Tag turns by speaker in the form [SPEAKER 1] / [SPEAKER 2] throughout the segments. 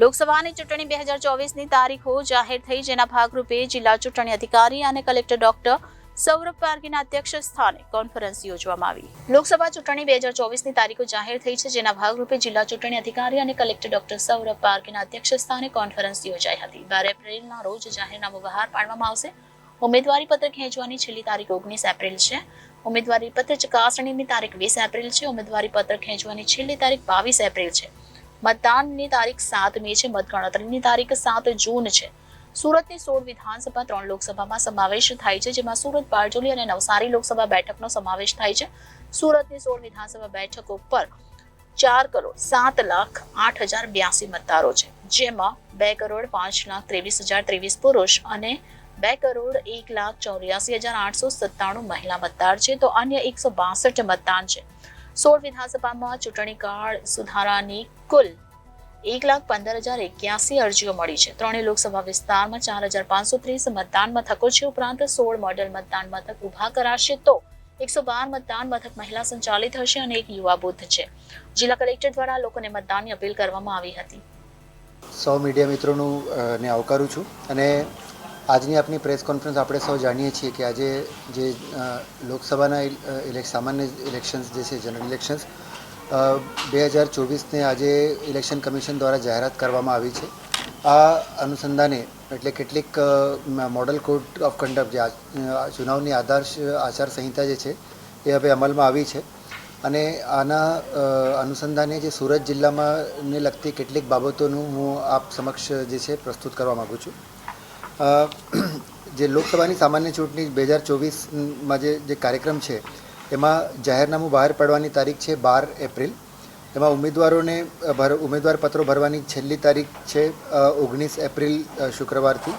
[SPEAKER 1] લોકસભાની ચૂંટણી બે હજાર ચોવીસની તારીખો જાહેર થઈ. જેના ભાગરૂપે જિલ્લા ચૂંટણી અધિકારી અને કલેક્ટર ડોક્ટર સૌરભ પારગીના અધ્યક્ષ સ્થાને કોન્ફરન્સ યોજવામાં આવી. લોકસભા ચૂંટણી બે હજાર ચોવીસની તારીખો જાહેર થઈ છે. જેના ભાગરૂપે જિલ્લા ચૂંટણી અધિકારી અને કલેક્ટર ડોક્ટર સૌરભ પારગીના અધ્યક્ષ સ્થાને કોન્ફરન્સ યોજાઈ હતી. બાર એપ્રિલના રોજ જાહેરનામું બહાર પાડવામાં આવશે. ઉમેદવારી પત્ર ખેંચવાની છેલ્લી તારીખ ઓગણીસ એપ્રિલ છે. ઉમેદવારી પત્ર ચકાસણીની તારીખ વીસ એપ્રિલ છે. ઉમેદવારી પત્ર ખેંચવાની છેલ્લી તારીખ બાવીસ એપ્રિલ છે. મતદાનની તારીખ સાત મે છે, મતગણતરીની તારીખ સાત જૂન છે. સુરતની સોળ વિધાનસભા, ત્રણ લોકસભામાં સમાવેશ થાય છે, જેમાં સુરત બારજોલી અને નવસારી લોકસભા બેઠકનો સમાવેશ થાય છે. સુરતની સોળ વિધાનસભા બેઠક ઉપર ચાર કરોડ સાત લાખ આઠ હજાર બ્યાસી મતદારો છે, જેમાં બે કરોડ પાંચ લાખ ત્રેવીસ હજાર ત્રેવીસ પુરુષ અને બે કરોડ એક લાખ ચોર્યાસી હજાર આઠસો સત્તાણું મહિલા મતદાર છે. તો અન્ય એકસો બાસઠ મતદાન છે. સોળ વિધાનસભામાં ચૂંટણી કાર્ડ સુધારાની કુલ એક લાખ પંદર હજાર એક્યાસી અરજીઓ મળી છે. ત્રણેય લોકસભા વિસ્તારમાં ચાર હજાર પાંચસો ત્રીસ મતદાન મથકો છે. ઉપરાંત સોળ મોડેલ મતદાન મથક ઊભા કરાશે તો એકસો બાર મતદાન મથક મહિલા સંચાલિત હશે અને એક યુવા બુથ છે. જિલ્લા કલેક્ટર દ્વારા લોકોને મતદાનની અપીલ કરવામાં આવી હતી.
[SPEAKER 2] સૌ મીડિયા મિત્રોનું ને આવકારું છું અને આજની આપની પ્રેસ કોન્ફરન્સ આપણે સૌ જાણીએ છીએ કે આજે જે લોકસભાના સામાન્ય ઇલેક્શન્સ જે છે જનરલ ઇલેક્શન્સ બે હજાર ચોવીસને આજે ઇલેક્શન કમિશન દ્વારા જાહેરાત કરવામાં આવી છે. આ અનુસંધાને એટલે કેટલીક મોડલ કોડ ઓફ કન્ડક્ટ જે ચુનાવની આદર્શ આચારસંહિતા જે છે, એ હવે અમલમાં આવી છે. અને આના અનુસંધાને જે સુરત જિલ્લામાં ને લગતી કેટલીક બાબતોનું હું આપ સમક્ષ જે છે, પ્રસ્તુત કરવા માગું છું. જે લોકસભાની સામાન્ય ચૂંટણી બે હજાર ચોવીસમાં જે જે કાર્યક્રમ છે, એમાં જાહેરનામું બહાર પાડવાની તારીખ છે બાર એપ્રિલ. એમાં ઉમેદવારોને ભર ઉમેદવાર પત્રો ભરવાની છેલ્લી તારીખ છે ઓગણીસ એપ્રિલ શુક્રવારથી.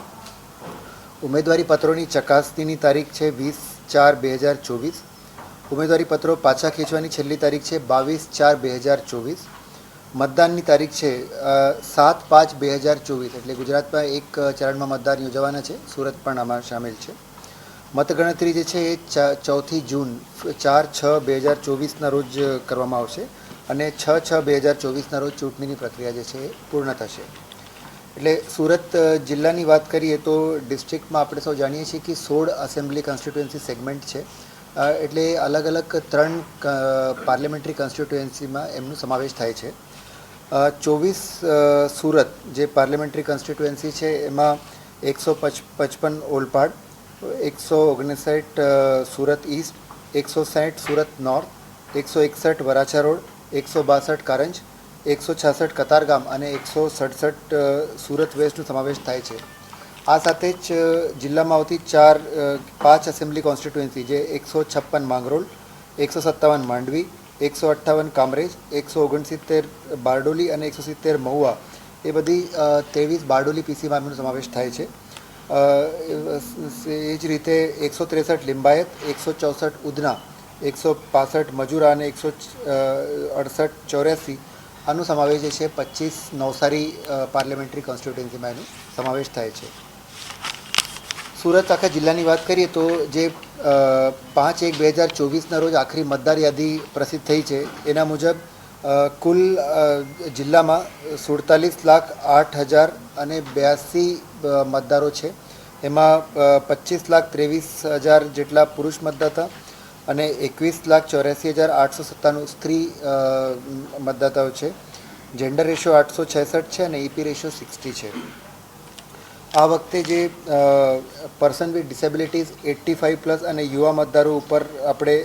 [SPEAKER 2] ઉમેદવારી પત્રોની ચકાસણીની તારીખ છે વીસ ચાર બે હજાર ચોવીસ. ઉમેદવારી પત્રો પાછા ખેંચવાની છેલ્લી તારીખ છે બાવીસ ચાર બે હજાર ચોવીસ. મતદાનની તારીખ છે સાત પાંચ બે હજાર ચોવીસ. એટલે ગુજરાતમાં એક ચરણમાં મતદાન યોજવાના છે. સુરત પણ આમાં સામેલ છે. મતગણતરી જે છે એ ચોથી જૂન, ચાર છ બે હજાર ચોવીસના રોજ કરવામાં આવશે અને છ છ બે હજાર ચોવીસના રોજ ચૂંટણીની પ્રક્રિયા જે છે એ પૂર્ણ થશે. એટલે સુરત જિલ્લાની વાત કરીએ તો ડિસ્ટ્રિક્ટમાં આપણે સૌ જાણીએ છીએ કે સોળ એસેમ્બલી કોન્સ્ટિટ્યુએન્સી સેગમેન્ટ છે. એટલે અલગ અલગ ત્રણ પાર્લિમેન્ટરી કોન્સ્ટિટ્યુએન્સીમાં એમનો સમાવેશ થાય છે. ચોવીસ સુરત જે પાર્લિમેન્ટરી કોન્સ્ટિટ્યુએન્સી છે, એમાં એકસો પચ, પચપન ઓલપાડ, એકસો ઓગણસાઠ સુરત ઈસ્ટ એકસો સાઠ સુરત નોર્થ એકસો એકસઠ વરાછા રોડ, એકસો બાસઠ કારંજ, એકસો છાસઠ કતારગામ અને એકસો સડસઠ સુરત વેસ્ટનો સમાવેશ થાય છે. આ સાથે જ જિલ્લામાં આવતી ચાર પાંચ એસેમ્બલી કોન્સ્ટિટ્યુએન્સી જે એકસો છપ્પન માંગરોળ, એકસો સત્તાવન માંડવી એકસો અઠ્ઠાવન કામરેજ, એકસો ઓગણસિત્તેર બારડોલી અને એકસો સિત્તેર મહુવા. એ બધી ત્રેવીસ બારડોલી પીસીમાં એમનો સમાવેશ થાય છે. એ જ રીતે એકસો ત્રેસઠ લિંબાયત, એકસો ચોસઠ ઉધના, એકસો પાસઠ મજૂરા અને એકસો અડસઠ ચોર્યાસી આનો સમાવેશ જે છે પચીસ નવસારી પાર્લામેન્ટરી કોન્સ્ટિટ્યુન્સીમાં એનો સમાવેશ થાય છે. સુરત આખા જિલ્લાની વાત કરીએ તો જે પાંચ એક બે હજાર ચોવીસના રોજ આખરી મતદાર યાદી પ્રસિદ્ધ થઈ છે. એના મુજબ કુલ જિલ્લામાં સુડતાલીસ લાખ આઠ હજાર અને બ્યાસી મતદારો છે. એમાં પચીસ લાખ ત્રેવીસ હજાર જેટલા પુરુષ મતદાતા અને એકવીસ લાખ ચોર્યાસી હજાર આઠસો સત્તાણું સ્ત્રી મતદાતાઓ છે. જેન્ડર રેશિયો આઠસો છેસઠ છે અને ઈપી રેશિયો સિક્સટી છે. આ વખતે જે person with disabilities eighty five plus અને યુવા મતદારો ઉપર આપણે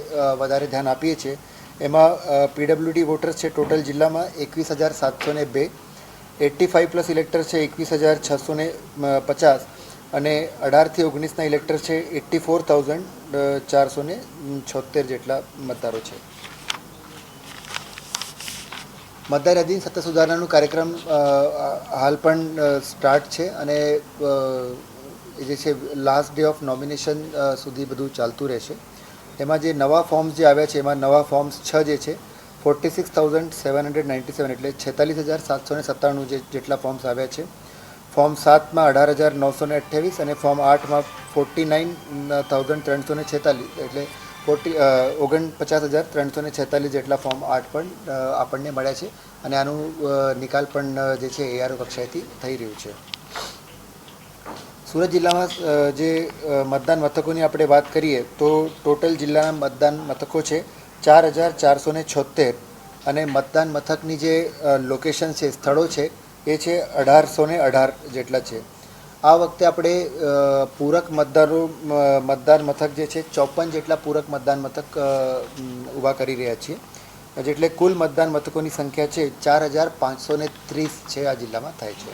[SPEAKER 2] વધારે ધ્યાન આપીએ છીએ. એમાં પીડબ્લ્યુડી વોટર્સ છે ટોટલ જિલ્લામાં એકવીસ હજાર સાતસો ને બે એટ્ટી ફાઇવ પ્લસ ઇલેક્ટર્સ છે એકવીસ હજાર છસો ને પચાસ અને અઢારથી ઓગણીસના ઇલેક્ટર છે એટ્ટી ફોર થાઉઝન્ડ ચારસો છોતેર જેટલા મતદારો છે. મતદાર યાદી સત્તા સુધારણાનું કાર્યક્રમ હાલ પણ સ્ટાર્ટ છે અને જે છે લાસ્ટ ડે ઓફ નોમિનેશન સુધી બધું ચાલતું રહેશે. એમાં જે નવા ફોર્મ્સ જે આવ્યા છે, એમાં નવા ફોર્મ્સ છ જે છે forty six thousand seven hundred ninety seven એટલે છેતાલીસ હજાર સાતસો ને સત્તાણું જે જેટલા ફોર્મ્સ આવ્યા છે. ફોર્મ સાતમાં અઢાર હજાર નવસો ને અઠ્યાવીસ અને ફોર્મ આઠમાં ફોર્ટી નાઇન થાઉઝન્ડ ત્રણસો ને છેતાલીસ એટલે ફોર્ટી ઓગણપચાસ હજાર ત્રણસો ને છેતાલીસ જેટલા ફોર્મ આઠ પણ આપણને મળ્યા છે અને આનું નિકાલ પણ જે છે એઆરઓ કક્ષાએથી થઈ રહ્યું છે. સુરત જિલ્લામાં જે મતદાન મથકોની આપણે વાત કરીએ તો ટોટલ જિલ્લાના મતદાન મથકો છે ચાર હજાર ચારસો ને છોતેર અને મતદાન મથકની જે લોકેશન છે, સ્થળો છે એ છે અઢારસો ને અઢાર જેટલા છે. આ વખતે આપણે પૂરક મતદારો મતદાન મથક જે છે, ચોપન જેટલા પૂરક મતદાન મથક ઊભા કરી રહ્યા છીએ. જેટલે કુલ મતદાન મથકોની સંખ્યા છે, ચાર હજાર પાંચસો ને ત્રીસ છે આ જિલ્લામાં થાય છે.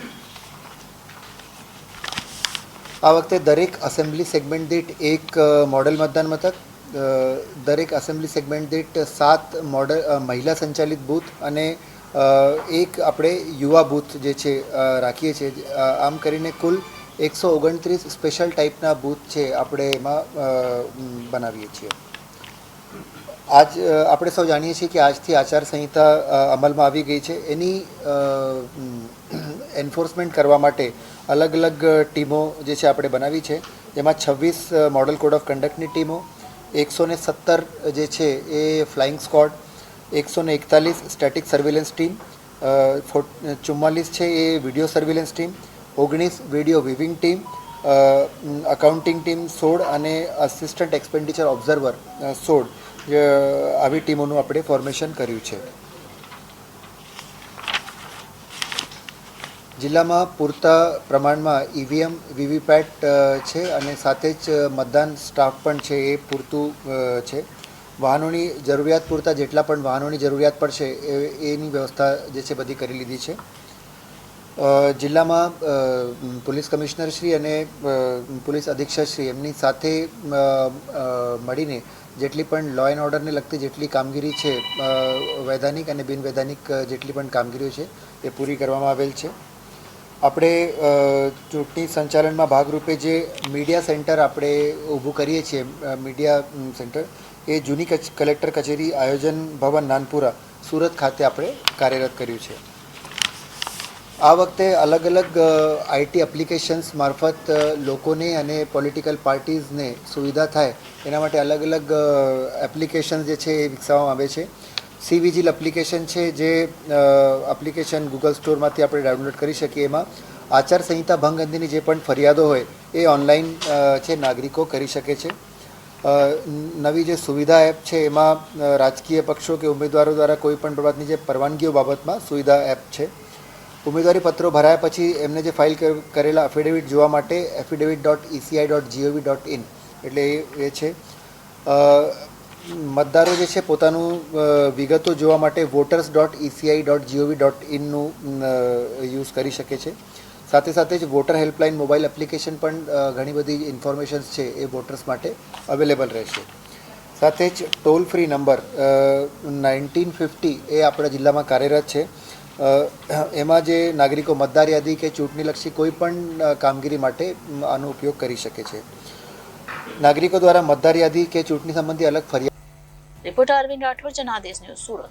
[SPEAKER 2] આ વખતે દરેક અસેમ્બલી સેગમેન્ટ દીઠ એક મોડલ મતદાન મથક દરેક અસેમ્બલી સેગમેન્ટ દીઠ સાત મોડલ મહિલા સંચાલિત બૂથ અને એક આપણે યુવા બૂથ જે છે રાખીએ છીએ. આમ કરીને કુલ એકસો ઓગણત્રીસ સ્પેશિયલ ટાઈપના બૂથ છે આપણે એમાં બનાવીએ છીએ. આજ આપણે સૌ જાણીએ છીએ કે આજથી આચારસંહિતા અમલમાં આવી ગઈ છે. એની એન્ફોર્સમેન્ટ કરવા માટે અલગ અલગ ટીમો જે છે આપણે બનાવી છે. એમાં છવ્વીસ મોડલ કોડ ઓફ કન્ડક્ટની ટીમો, એકસો ને સત્તર જે છે એ ફ્લાઇંગ સ્કોડ એકસો ને એકતાલીસ સ્ટેટિક સર્વેલન્સ ટીમ ચુમ્માલીસ છે એ વીડિયો સર્વેલન્સ ટીમ ઓગણીસ video viewing team accounting team સોળ અને અસિસ્ટન્ટ એક્સપેન્ડિચર ઓબ્ઝર્વર સોળ આવી ટીમોનું આપણે ફોર્મેશન કર્યું છે. જિલ્લામાં પૂરતા પ્રમાણમાં ઈવીએમ વીવીપેટ છે અને સાથે જ મતદાન સ્ટાફ પણ છે એ પૂરતું છે. વાહનોની જરૂરિયાત પૂરતા જેટલા પણ વાહનોની જરૂરિયાત પડશે એની વ્યવસ્થા જે છે બધી કરી લીધી છે. જિલ્લામાં પોલીસ કમિશનર શ્રી અને પોલીસ અધિક્ષક શ્રી એમની સાથે મળીને જેટલી પણ લો એન્ડ ઓર્ડરને લગતી જેટલી કામગીરી છે વૈધાનિક અને બિનવૈધાનિક જેટલી પણ કામગીરીઓ છે, એ પૂરી કરવામાં આવેલ છે. આપણે ચૂંટણી સંચાલનમાં ભાગરૂપે જે મીડિયા સેન્ટર આપણે ઊભું કરીએ છીએ મીડિયા સેન્ટર, એ જૂની કચ- કલેક્ટર કચેરી આયોજન ભવન નાનપુરા, સુરત ખાતે આપણે કાર્યરત કર્યું છે. આ વખતે અલગ અલગ આઈટી એપ્લિકેશન્સ મારફત લોકોને અને પોલિટિકલ પાર્ટીઝને સુવિધા થાય એના માટે અલગ અલગ એપ્લિકેશન જે છે એ વિકસાવવામાં આવે છે. સી વિજિલ એપ્લિકેશન છે જે એપ્લિકેશન ગૂગલ સ્ટોરમાંથી આપણે ડાઉનલોડ કરી શકીએ એમાં. આચારસંહિતા ભંગ અંગેની જે પણ ફરિયાદો હોય એ ઓનલાઈન છે નાગરિકો કરી શકે છે. નવી જે સુવિધા એપ છે એમાં રાજકીય પક્ષો કે ઉમેદવારો દ્વારા કોઈ પણ બાબતની જે પરવાનગીઓ બાબતમાં સુવિધા એપ છે. ઉમેદવારી પત્રો ભરાયા પછી એમને જે ફાઇલ કરેલા એફિડેવિટ જોવા માટે affidavit dot ECI dot gov dot in એટલે એ છે. મતદારો જે છે પોતાનું વિગતો જોવા માટે voters dot ECI dot gov dot ઇનનું યુઝ કરી શકે છે. સાથે સાથે જ વોટર હેલ્પલાઇન મોબાઈલ એપ્લિકેશન પણ ઘણી બધી ઇન્ફોર્મેશન્સ છે એ વોટર્સ માટે અવેલેબલ રહેશે. સાથે જ toll free number nineteen fifty એ આપણા જિલ્લામાં કાર્યરત છે. એમાં જે નાગરિકો મતદાર યાદી કે ચૂંટણીલક્ષી કોઈ પણ કામગીરી માટે આનો ઉપયોગ કરી શકે છે. નાગરિકો દ્વારા મતદાર યાદી કે ચૂંટણી સંબંધી અલગ ફરિયાદ
[SPEAKER 1] રિપોર્ટર અરવિંદ રાઠોડ, જનાદેશ ન્યૂઝ સુરત.